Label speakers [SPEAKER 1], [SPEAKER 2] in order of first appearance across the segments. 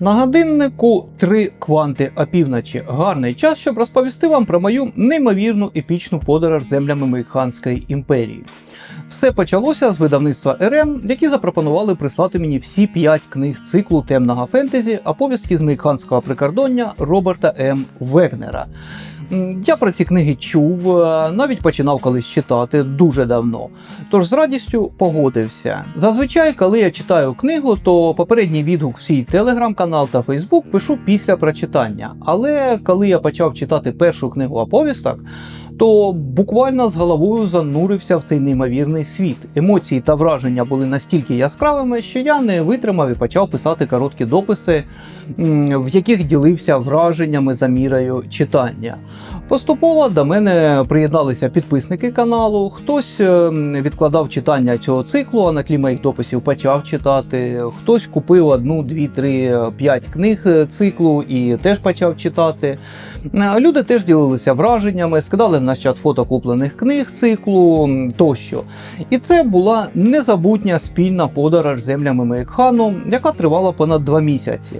[SPEAKER 1] На годиннику три кванти опівночі. Гарний час, щоб розповісти вам про мою неймовірну епічну подорож землями Мейханської імперії. Все почалося з видавництва РМ, які запропонували прислати мені всі п'ять книг циклу темного фентезі оповістки з мейханського прикордоння Роберта М. Вегнера. Я про ці книги чув, е, навіть починав колись читати дуже давно. Тож з радістю погодився. Зазвичай, коли я читаю книгу, то попередній відгук свій телеграм-канал та Фейсбук пишу після прочитання. Але коли я почав читати першу книгу оповісток, то буквально з головою занурився в цей неймовірний світ. Емоції та враження були настільки яскравими, що я не витримав і почав писати короткі дописи, в яких ділився враженнями за мірою читання. Поступово до мене приєдналися підписники каналу. Хтось е, відкладав читання цього циклу, а на тлі моїх дописів почав читати. Хтось купив одну, дві, три, п'ять книг е, циклу і теж почав читати. Е, Люди теж ділилися враженнями, скидали в наш чат фото куплених книг циклу тощо. І це була незабутня спільна подорож землями Мейкхану, яка тривала понад два місяці.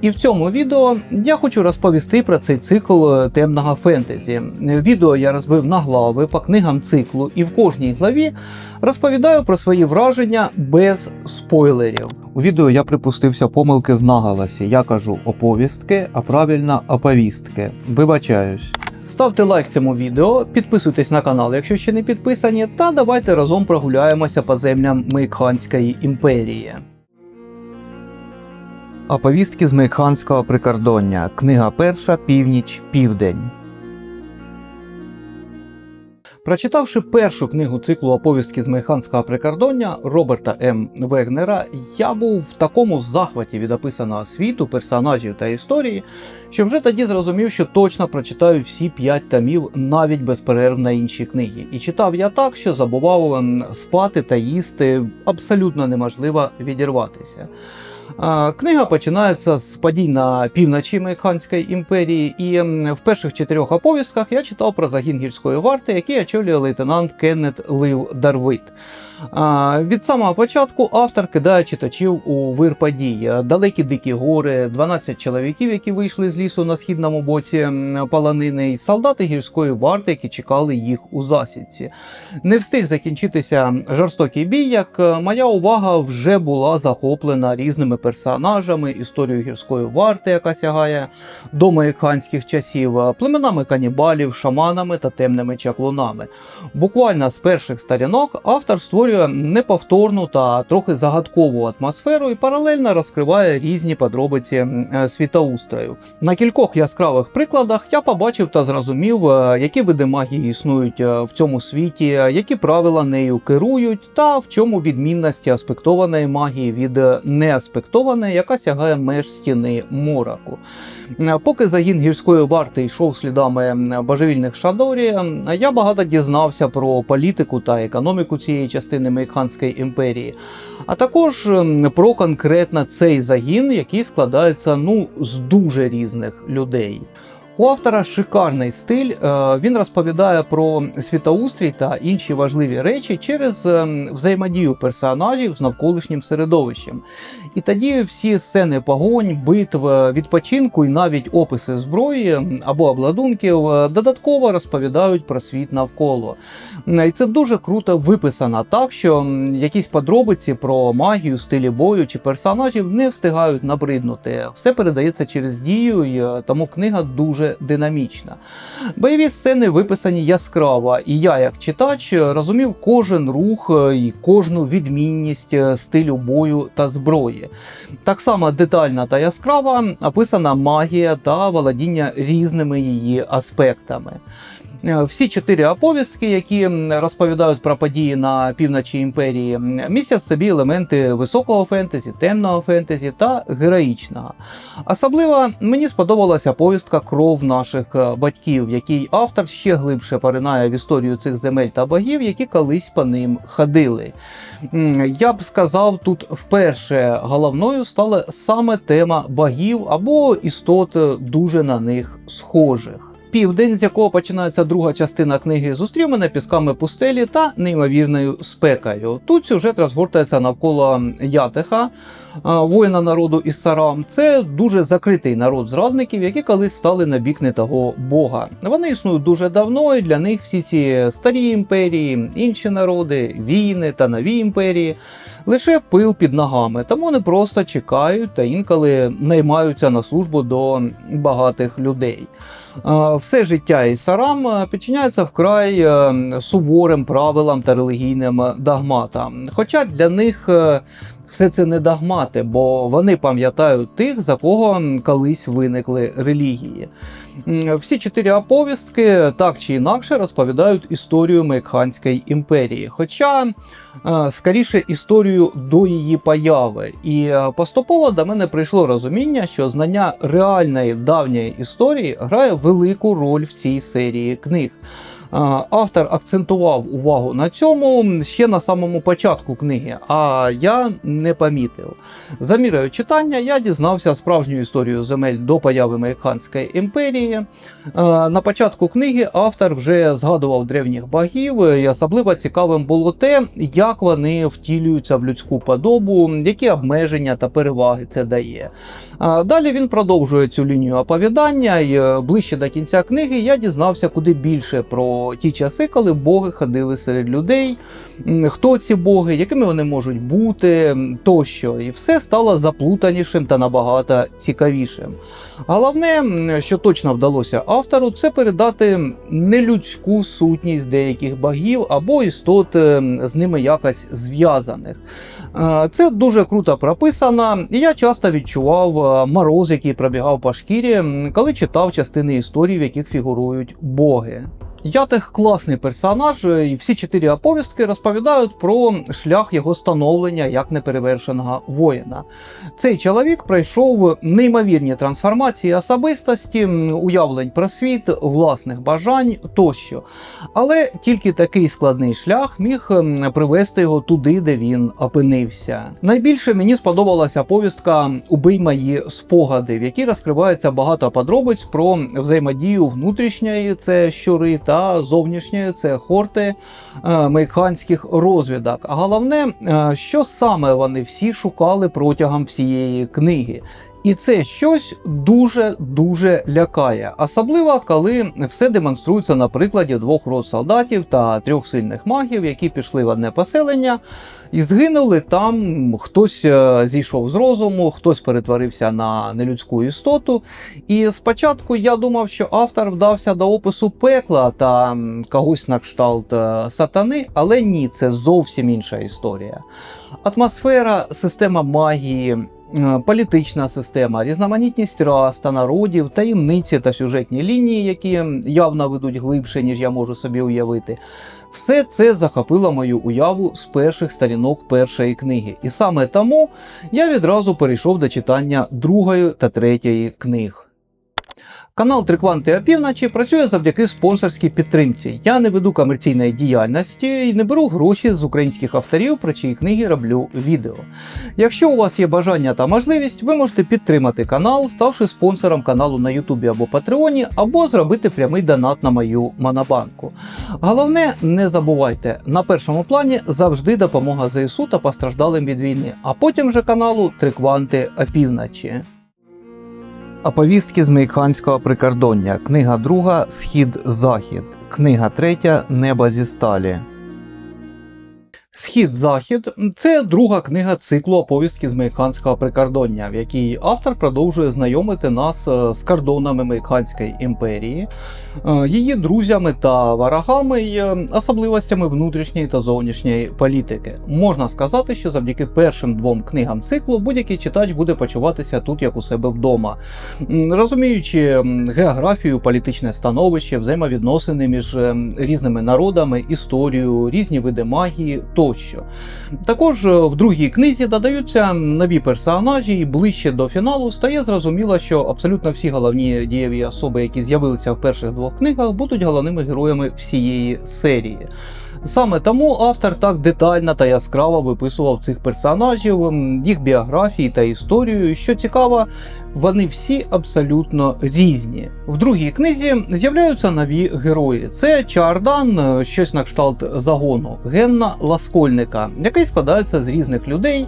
[SPEAKER 1] І в цьому відео я хочу розповісти про цей цикл е, темного фентезі. Відео я розбив на глави по книгам циклу, і в кожній главі розповідаю про свої враження без спойлерів. У відео я припустився помилки в наголосі. Я кажу оповістки, а правильно оповістки. Вибачаюсь. Ставте лайк цьому відео, підписуйтесь на канал, якщо ще не підписані, та давайте разом прогуляємося по землям Мейкханської імперії. Оповістки з Мейкханського прикордоння. Книга перша Північ Південь. Прочитавши першу книгу циклу оповістки з Мейханського прикордоння Роберта М. Вегнера, я був в такому захваті від описаного світу, персонажів та історії, що вже тоді зрозумів, що точно прочитаю всі п'ять томів навіть без перерв на інші книги. І читав я так, що забував ем, спати та їсти, абсолютно неможливо відірватися. Книга починається з подій на півночі Мейханської імперії, і в перших чотирьох оповістках я читав про загін гірської варти, який очолює лейтенант Кеннет Лив Дарвит. Від самого початку автор кидає читачів у вир подій. Далекі дикі гори, 12 чоловіків, які вийшли з лісу на східному боці Паланини, і солдати гірської варти, які чекали їх у засідці. Не встиг закінчитися жорстокий бій, як е, моя увага вже була захоплена різними персонажами, історією гірської варти, яка сягає до мейханських часів, е, племенами канібалів, шаманами та темними чаклунами. Буквально з перших сторінок автор створює неповторну та трохи загадкову атмосферу і паралельно розкриває різні подробиці е, світоустрою. На кількох яскравих прикладах я побачив та зрозумів, е, які види магії існують в цьому світі, які правила нею керують, та в чому відмінності аспектованої магії від е, неаспектованої, яка сягає меж стіни Мораку. Е, Поки загін гірської варти йшов слідами божевільних Шадорі, я багато дізнався про політику та економіку цієї частини Мейханської імперії, а також про конкретно цей загін, який складається ну, з дуже різних людей. У автора шикарний стиль. е, Він розповідає про світоустрій та інші важливі речі через взаємодію персонажів з навколишнім середовищем. І тоді всі сцени погонь, битв, е, відпочинку і навіть описи зброї або обладунків е, додатково розповідають про світ навколо. І це дуже круто виписано так, що якісь подробиці про магію, стилі бою чи персонажів не встигають набриднути. Все передається через дію, і е, тому книга дуже динамічна. Бойові сцени виписані яскраво, і я, як читач, розумів кожен рух і кожну відмінність стилю бою та зброї. Так само детальна та яскрава описана магія та володіння різними її аспектами. Е, Всі чотири оповістки, які розповідають про події на півночі імперії, містять в собі елементи високого фентезі, темного фентезі та героїчного. Особливо мені сподобалася повістка Кров наших е, батьків, в якій автор ще глибше поринає в історію цих земель та богів, які колись по ним ходили. Я б сказав, тут вперше головною стала саме тема богів або істот е, дуже на них схожих. Південь, з якого починається друга частина книги, зустрів мене пісками пустелі та неймовірною спекою. Тут сюжет розгортається навколо Ятеха, воїна народу Іссарам. Це дуже закритий народ зрадників, які колись стали на бік не того бога. Вони існують дуже давно, і для них всі ці старі імперії, інші народи, війни та нові імперії. Лише пил під ногами, тому вони просто чекають та інколи наймаються на службу до багатих людей. Е, Все життя і сарам підчиняється вкрай е, суворим правилам та релігійним догматам. Хоча для них е, все це не догмати, бо вони пам'ятають тих, за кого колись виникли релігії. Всі чотири оповістки так чи інакше розповідають історію Мейкханської імперії. Хоча е, скоріше історію до її появи. І е, поступово до мене прийшло розуміння, що знання реальної давньої історії грає велику роль в цій серії книг. Автор акцентував увагу на цьому ще на самому початку книги, а я не помітив. За мірою читання я дізнався справжню історію земель до появи Мейкханської імперії. На початку книги автор вже згадував древніх богів, і особливо цікавим було те, як вони втілюються в людську подобу, які обмеження та переваги це дає. Далі він продовжує цю лінію оповідання, і е, ближче до кінця книги я дізнався куди більше про ті часи, коли боги ходили серед людей, хто ці боги, якими вони можуть бути тощо. І все стало заплутанішим та набагато цікавішим. Головне, що точно вдалося автору, це передати нелюдську сутність деяких богів або істот е, з ними якось зв'язаних. Е, Це дуже круто прописано, і я часто відчував е, мороз, який пробігав по шкірі, коли читав частини історій, в яких фігурують боги. Ятех класний персонаж, е, і всі чотири оповістки розповідають про шлях його становлення як неперевершеного воїна. Цей чоловік пройшов неймовірні трансформації особистості, уявлень про світ, власних бажань тощо. Але тільки такий складний шлях міг привести його туди, де він опинився. Найбільше мені сподобалася повістка Убий мої спогади, в якій розкривається багато подробиць про взаємодію внутрішньої це щури та зовнішньої це хорти американських розвідок. А головне, е, що саме вони всі шукали протягом всієї книги. І це щось дуже-дуже лякає, особливо коли все демонструється на прикладі двох род солдатів та трьох сильних магів, які пішли в одне поселення і згинули там. Хтось е, зійшов з розуму, хтось перетворився на нелюдську істоту. І спочатку я думав, що автор вдався до опису пекла та когось на кшталт е, сатани, але ні, це зовсім інша історія. Атмосфера, система магії. Е, Політична система, різноманітність рас та народів, таємниці та сюжетні лінії, які явно ведуть глибше, ніж я можу собі уявити. Все це захопило мою уяву з перших сторінок першої книги, і саме тому я відразу перейшов до читання другої та третьої книг. Канал Трикванти Опівночі працює завдяки спонсорській підтримці. Я не веду комерційної діяльності і не беру гроші з українських авторів, про чиї книги роблю відео. Якщо у вас є бажання та можливість, ви можете підтримати канал, ставши спонсором каналу на Ютубі або Патреоні, або зробити прямий донат на мою монобанку. Головне, не забувайте, на першому плані завжди допомога ЗСУ та постраждалим від війни, а потім вже каналу Трикванти Опівночі. Оповістки з мейханського прикордоння. Книга друга Схід-Захід. Книга 3 Небо зі сталі. Схід-Захід це друга книга циклу оповістки з Мейкханського прикордоння, в якій автор продовжує знайомити нас е, з кордонами Мейкханської імперії, е, її друзями та ворогами і е, особливостями внутрішньої та зовнішньої політики. Можна сказати, що завдяки першим двом книгам циклу будь-який читач буде почуватися тут як у себе вдома, розуміючи географію, політичне становище, взаємовідносини між е, різними народами, історію, різні види магії тощо. Також е, в другій книзі додаються нові персонажі, і ближче до фіналу стає зрозуміло, що абсолютно всі головні дієві особи, які з'явилися в перших двох книгах, будуть головними героями всієї серії. Саме тому автор так детально та яскраво виписував цих персонажів, їх біографії та історію. Що цікаво, вони всі абсолютно різні. В другій книзі з'являються нові герої. Це Чардан, е, щось на кшталт загону, Генна Ласкольника, який складається з різних людей,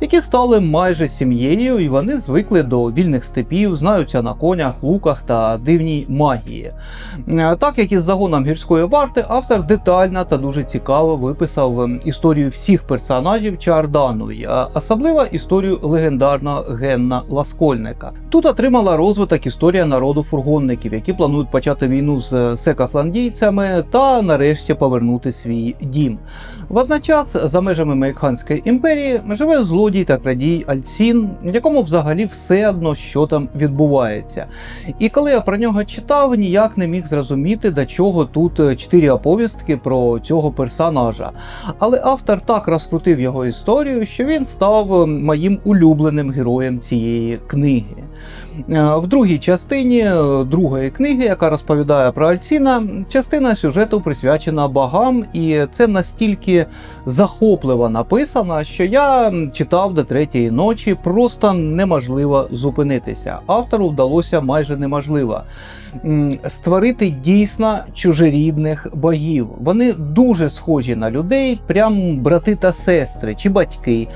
[SPEAKER 1] які стали майже сім'єю, і вони звикли до вільних степів, знаються на конях, луках та дивній магії. Е, Так як із загоном гірської варти, автор детально та дуже цікаво виписав ем, історію всіх персонажів Чардану, особливо історію легендарного Генна Ласкольника. Тут отримала розвиток історія народу фургонників, які планують почати війну з секахландійцями та нарешті повернути свій дім. Водночас, за межами Мейкханської імперії живе злодій та крадій Альцін, якому взагалі все одно, що там відбувається. І коли я про нього читав, ніяк не міг зрозуміти, до чого тут е, чотири оповістки про цього персонажа. Але автор так розкрутив його історію, що він став е, моїм улюбленим героєм цієї книги. Е, В другій частині е, другої книги, яка розповідає про Альціна, частина сюжету присвячена богам, і це настільки захопливо написано, що я читав до третьої ночі, просто неможливо зупинитися. Автору вдалося майже неможливо створити дійсно чужорідних богів. Вони дуже схожі на людей, прям брати та сестри чи батьки,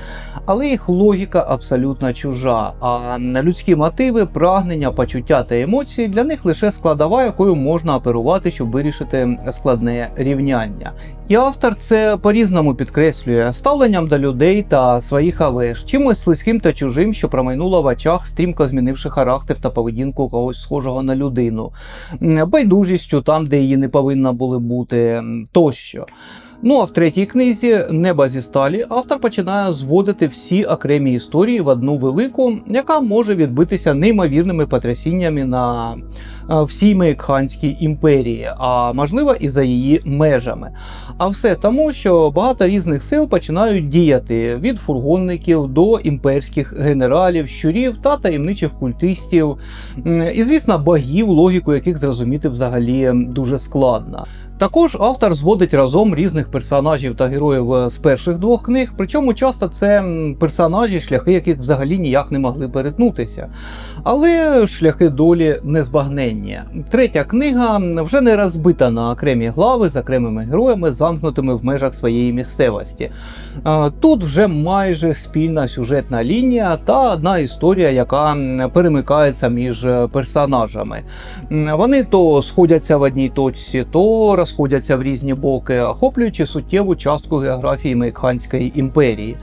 [SPEAKER 1] але їх логіка абсолютно чужа. А людські мотиви, прагнення, почуття та емоції для них лише складова, якою можна оперувати, щоб вирішити складне рівняння. І автор це по-різному підкреслює ставленням до людей та своїх авеш, чимось слизьким та чужим, що промайнуло в очах, стрімко змінивши характер та поведінку когось схожого на людину, байдужістю там, де її не повинно були бути, тощо. Ну а в третій книзі Неба зі сталі автор починає зводити всі окремі історії в одну велику, яка може відбитися неймовірними потрясіннями на всій Мейкханській імперії, а можливо і за її межами. А все тому, що багато різних сил починають діяти від фургонників до імперських генералів, щурів та таємничих культистів, і звісно, богів, логіку яких зрозуміти взагалі дуже складно. Також автор зводить разом різних персонажів та героїв е, з перших двох книг, причому часто це персонажі, шляхи яких взагалі ніяк не могли перетнутися. Але шляхи долі незбагненні. Третя книга вже не розбита на окремі глави з окремими героями, замкнутими в межах своєї місцевості. Е, Тут вже майже спільна сюжетна лінія та одна історія, яка перемикається між е, персонажами. Вони то сходяться в одній точці, то розходяться в різні боки, охоплюючи суттєву частку географії Мейкханської імперії.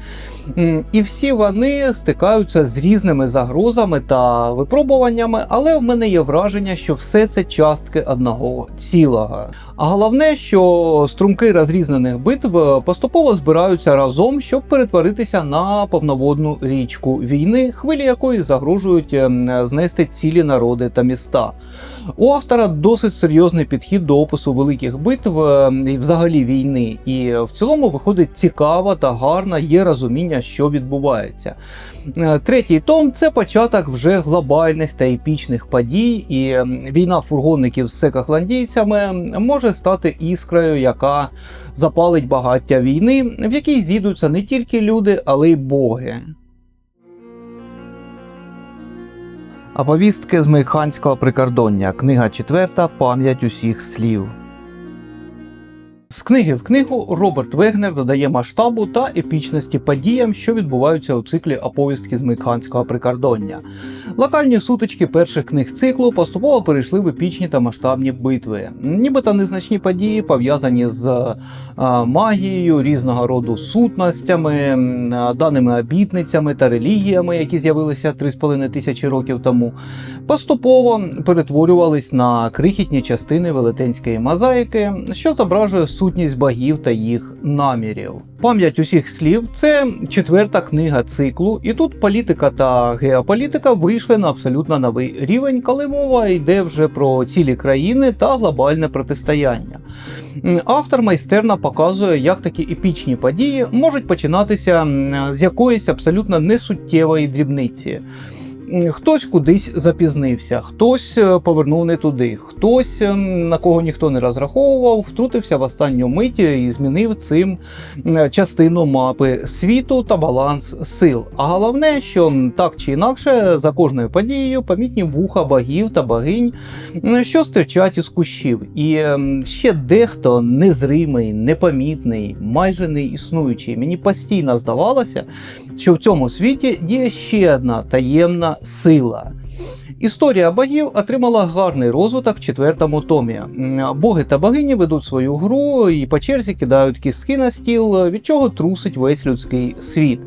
[SPEAKER 1] І всі вони стикаються з різними загрозами та випробуваннями, але в мене є враження, що все це частки одного цілого. А головне, що струмки розрізнених битв поступово збираються разом, щоб перетворитися на повноводну річку війни, хвилі якої загрожують ем, знести цілі народи та міста. У автора досить серйозний підхід до опису великих битв ем, і взагалі війни, і в цілому виходить цікава та гарна є розуміння, що відбувається. Е, Третій том це початок вже глобальних та епічних подій, і війна фургонників з секахландійцями може стати іскрою, яка запалить багаття війни, в якій зійдуться не тільки люди, але й боги. Оповістки з Мейханського прикордоння. Книга 4. Пам'ять усіх слів. З книги в книгу Роберт Вегнер додає масштабу та епічності подіям, що відбуваються у циклі оповістки з Мейкханського прикордоння. Локальні сутички перших книг циклу поступово перейшли в епічні та масштабні битви. Нібито незначні події пов'язані з е, магією, різного роду сутностями, даними обітницями та релігіями, які з'явилися 3,5 тисячі років тому, поступово перетворювались на крихітні частини велетенської мозаїки, що зображує сутність богів та їх намірів. Пам'ять усіх слів це четверта книга циклу, і тут політика та геополітика вийшли на абсолютно новий рівень, коли мова йде вже про цілі країни та глобальне протистояння. Автор майстерно показує, як такі епічні події можуть починатися з якоїсь абсолютно несуттєвої дрібниці. Хтось кудись запізнився, хтось е, повернув не туди, хтось, ем, на кого ніхто не розраховував, втрутився в останню мить і змінив цим частину мапи світу та баланс сил. А головне, що так чи інакше за кожною подією помітні вуха богів та богинь, що стирчать із кущів. І ще дехто незримий, непомітний, майже не існуючий. Мені постійно здавалося, що в цьому світі є ще одна таємна сила. Історія богів отримала гарний розвиток в четвертому томі. Боги та богині ведуть свою гру і по черзі кидають кістки на стіл, від чого трусить весь людський світ.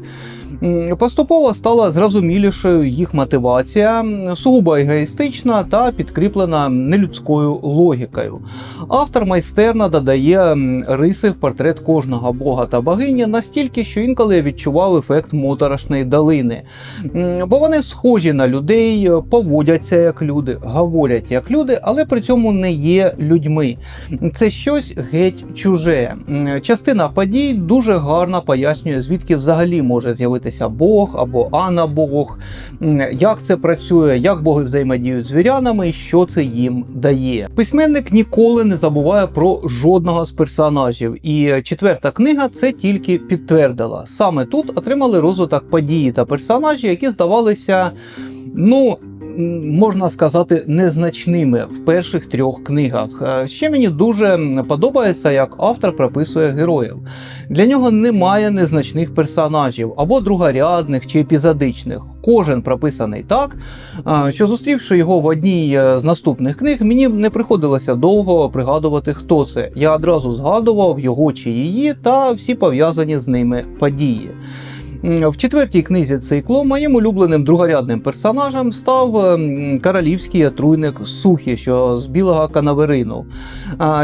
[SPEAKER 1] Поступово стала зрозумілішою їх мотивація, сугубо егоїстична та підкріплена нелюдською логікою. Автор майстерно додає риси в портрет кожного бога та богині настільки, що інколи відчував ефект моторошної долини. Бо вони схожі на людей, поводяться як люди, говорять як люди, але при цьому не є людьми. Це щось геть чуже. Частина подій дуже гарно пояснює, звідки взагалі може з'явитися Бог або анабог, як це працює, як боги взаємодіють з звірянами і що це їм дає. Письменник ніколи не забуває про жодного з персонажів, і четверта книга це тільки підтвердила. Саме тут отримали розвиток події та персонажі, які здавалися, ну. Можна сказати, незначними в перших трьох книгах. Е, Ще мені дуже подобається, як автор прописує героїв. Для нього немає незначних персонажів або другорядних чи епізодичних. Кожен прописаний так, що зустрівши його в одній е, з наступних книг, мені не приходилося довго пригадувати, хто це. Я одразу згадував його чи її та всі пов'язані з ними події. В четвертій книзі циклу моїм улюбленим другорядним персонажем став ем, королівський отруйник Сухі, що з білого канаверину.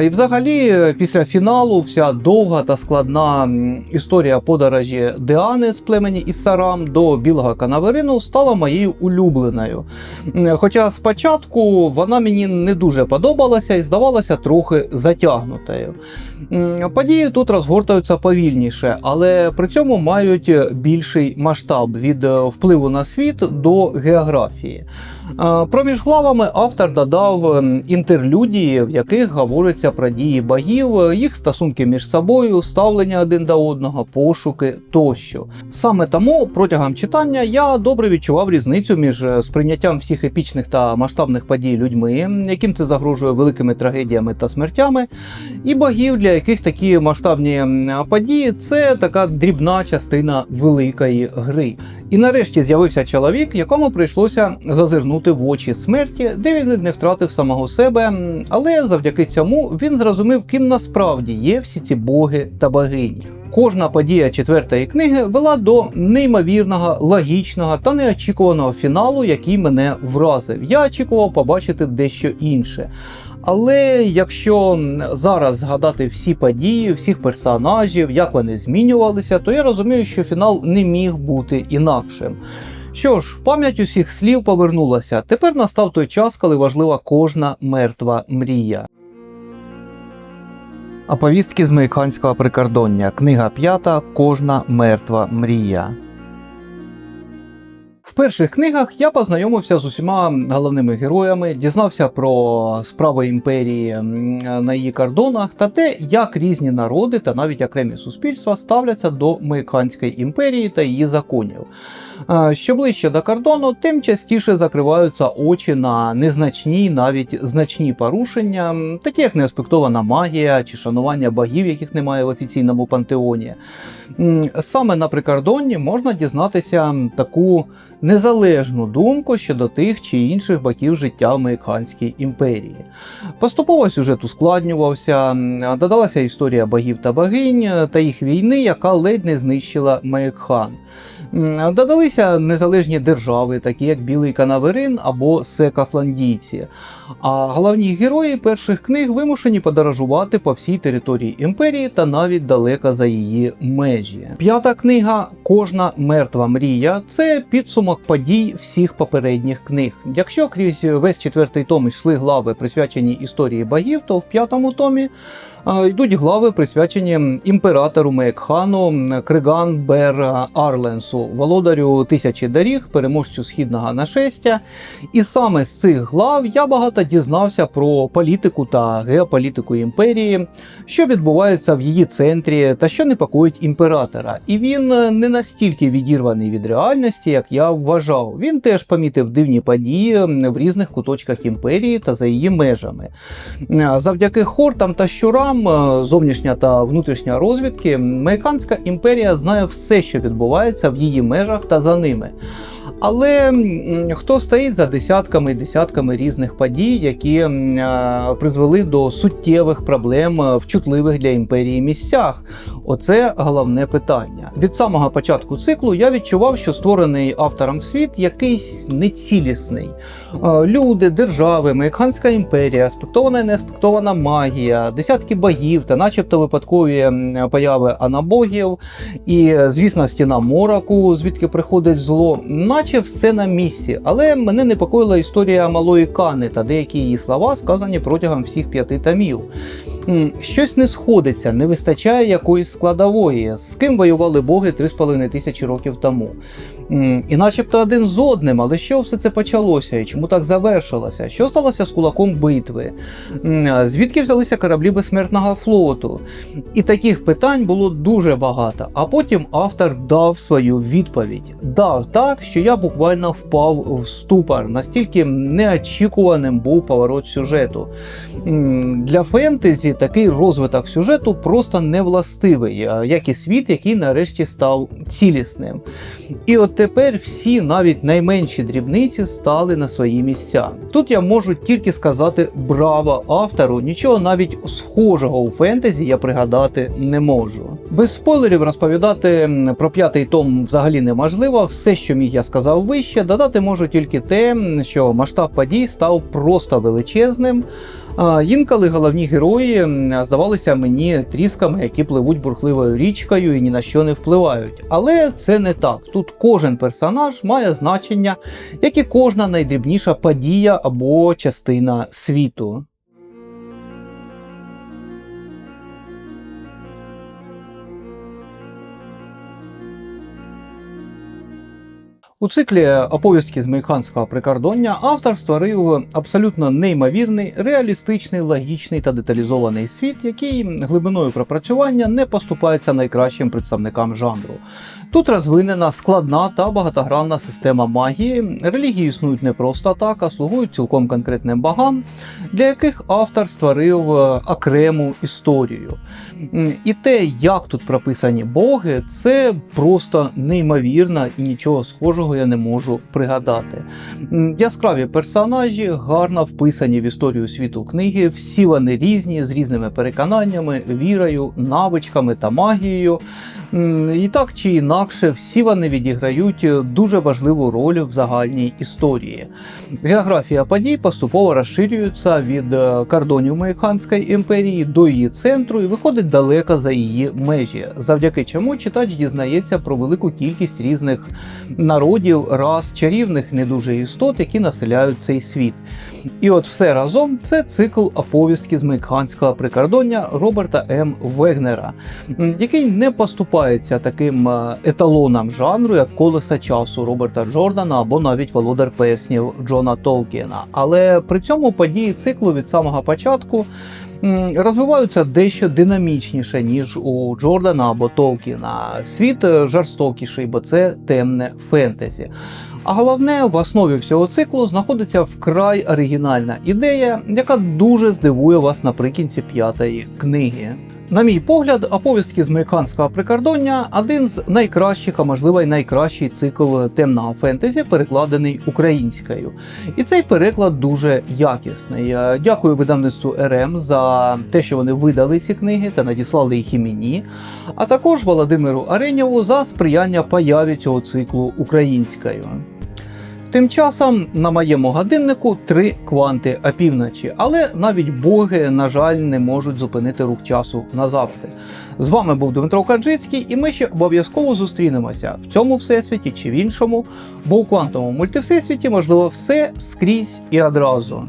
[SPEAKER 1] І взагалі, е, після фіналу, вся довга та складна історія подорожі Диани з племені Іссарам до білого канаверину стала моєю улюбленою. Хоча спочатку вона мені не дуже подобалася і здавалася трохи затягнутою. Події тут розгортаються повільніше, але при цьому мають більший масштаб від е, впливу на світ до географії. Е, Проміж главами автор додав інтерлюдії, в яких говориться про дії богів, їх стосунки між собою, ставлення один до одного, пошуки тощо. Саме тому протягом читання я добре відчував різницю між е, сприйняттям всіх епічних та масштабних подій людьми, яким це загрожує великими трагедіями та смертями, і богів, для яких такі масштабні події це така дрібна частина великої гри. І нарешті з'явився чоловік, якому прийшлося зазирнути в очі смерті, де він не втратив самого себе, але завдяки цьому він зрозумів, ким насправді є всі ці боги та богині. Кожна подія четвертої книги вела до неймовірного, логічного та неочікуваного фіналу, який мене вразив. Я очікував побачити дещо інше. Але якщо зараз згадати всі події, всіх персонажів, як вони змінювалися, то я розумію, що фінал не міг бути інакшим. Що ж, пам'ять усіх слів повернулася. Тепер настав той час, коли важлива кожна мертва мрія. Оповістки з Мейханського прикордоння. Книга п'ята. Кожна мертва мрія. Перших книгах я познайомився з усіма головними героями, дізнався про справи імперії на її кордонах та те, як різні народи та навіть окремі суспільства ставляться до Мейханської імперії та її законів. Е, Що ближче до кордону, тим частіше закриваються очі на незначні, навіть значні порушення, такі як неаспектована магія чи шанування богів, яких немає в офіційному пантеоні. Саме на прикордонні можна дізнатися таку незалежну думку щодо тих чи інших боків життя в Мейкханській імперії. Поступово сюжет ускладнювався, додалася історія богів та богинь та їх війни, яка ледь не знищила Мейкхан. Додалися незалежні держави, такі як Білий Канаверин або Секахландійці. А головні герої перших книг вимушені подорожувати по всій території імперії та навіть далеко за її межі. П'ята книга Кожна мертва мрія це підсумок подій всіх попередніх книг. Якщо крізь весь четвертий том йшли глави, присвячені історії богів, то в п'ятому томі йдуть глави, присвячені імператору Меекхану Криган Бер Арленсу, володарю тисячі доріг, переможцю східного нашестя. І саме з цих глав я багато дізнався про політику та геополітику імперії, що відбувається в її центрі та що непокоїть імператора. І він не настільки відірваний від реальності, як я вважав. Він теж помітив дивні події в різних куточках імперії та за її межами. Завдяки хортам та щурам, е, зовнішня та внутрішня розвідки, американська імперія знає все, що відбувається в її межах та за ними. Але хто стоїть за десятками і десятками різних подій, які призвели до суттєвих проблем е, в чутливих для імперії місцях? Оце головне питання. Від самого початку циклу я відчував, що створений автором світ якийсь нецілісний. Е, Люди, держави, Американська імперія, аспектована і неаспектована магія, десятки богів та, начебто, випадкові появи анабогів, і, е, звісно, стіна мороку, звідки приходить зло, наче все на місці. Але мене непокоїла історія малої Кани та деякі її слова, сказані протягом всіх п'яти томів. Щось не сходиться, не вистачає якоїсь складової, з ким воювали боги 3,5 тисячі років тому. І начебто один з одним, але що все це почалося і чому так завершилося? Що сталося з кулаком битви? Звідки взялися кораблі безсмертного флоту? І таких питань було дуже багато. А потім автор дав свою відповідь. Дав так, що я буквально впав в ступор. Настільки неочікуваним був поворот сюжету. Для фентезі такий розвиток сюжету просто не властивий, як і світ, який нарешті став цілісним. І от тепер всі, навіть найменші дрібниці, стали на свої місця. Тут я можу тільки сказати браво автору, нічого навіть схожого у фентезі я пригадати не можу. Без спойлерів розповідати про п'ятий том взагалі неможливо. Все, що міг я сказав вище, додати можу тільки те, що масштаб подій став просто величезним. Інколи головні герої здавалися мені трісками, які пливуть бурхливою річкою і ні на що не впливають. Але це не так. Тут кожен персонаж має значення, як і кожна найдрібніша подія або частина світу. У циклі оповістки з Мейханського прикордоння автор створив абсолютно неймовірний, реалістичний, логічний та деталізований світ, який глибиною пропрацювання не поступається найкращим представникам жанру. Тут розвинена складна та багатогранна система магії. Релігії існують не просто так, а слугують цілком конкретним богам, для яких автор створив е, окрему історію. І те, як тут прописані боги, це просто неймовірно і нічого схожого я не можу пригадати. Яскраві персонажі, гарно вписані в історію світу книги, всі вони різні, з різними переконаннями, вірою, навичками та магією. І так чи інакше, всі вони відіграють дуже важливу роль в загальній історії. Географія подій поступово розширюється від е, кордонів Мейханської імперії до її центру і виходить далеко за її межі, завдяки чому читач дізнається про велику кількість різних народів, рас, чарівних не дуже істот, які населяють цей світ. І от все разом це цикл оповістки з Мейханського прикордоння Роберта М. Вегнера, який не поступається таким е, еталонам жанру, як колеса часу Роберта Джордана або навіть Володар Перснів Джона Толкіна. Але при цьому події циклу від самого початку розвиваються дещо динамічніше, ніж у Джордана або Толкіна. Світ е, жорстокіший, бо це темне фентезі. А головне, в основі всього циклу знаходиться вкрай оригінальна ідея, яка дуже здивує вас наприкінці п'ятої книги. На мій погляд, оповістки з Мейханського прикордоння один з найкращих, а можливо й найкращий цикл темного фентезі, перекладений українською. І цей переклад дуже якісний. Е, Дякую видавництву РМ те, що вони видали ці книги та надіслали їх і мені. А також Володимиру Аренєву за сприяння появі цього циклу українською. Тим часом на моєму годиннику три кванти опівночі, але навіть боги, на жаль, не можуть зупинити рух часу назавжди. З вами був Дмитро Каджицький, і ми ще обов'язково зустрінемося в цьому всесвіті чи в іншому, бо у квантовому мультивсесвіті можливо все скрізь і одразу.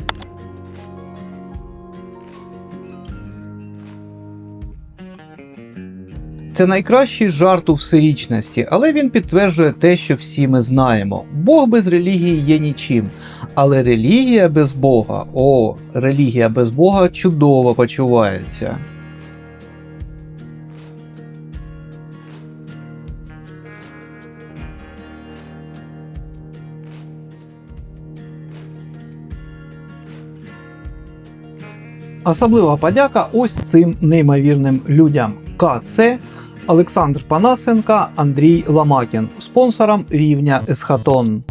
[SPEAKER 1] Це найкращий жарт у всерічності, але він підтверджує те, що всі ми знаємо. Бог без релігії є нічим. Але релігія без Бога, о, релігія без Бога чудово почувається. Особлива подяка ось цим неймовірним людям. КЦ Олександр Панасенка, Андрій Ламакін, спонсором рівня Есхатон.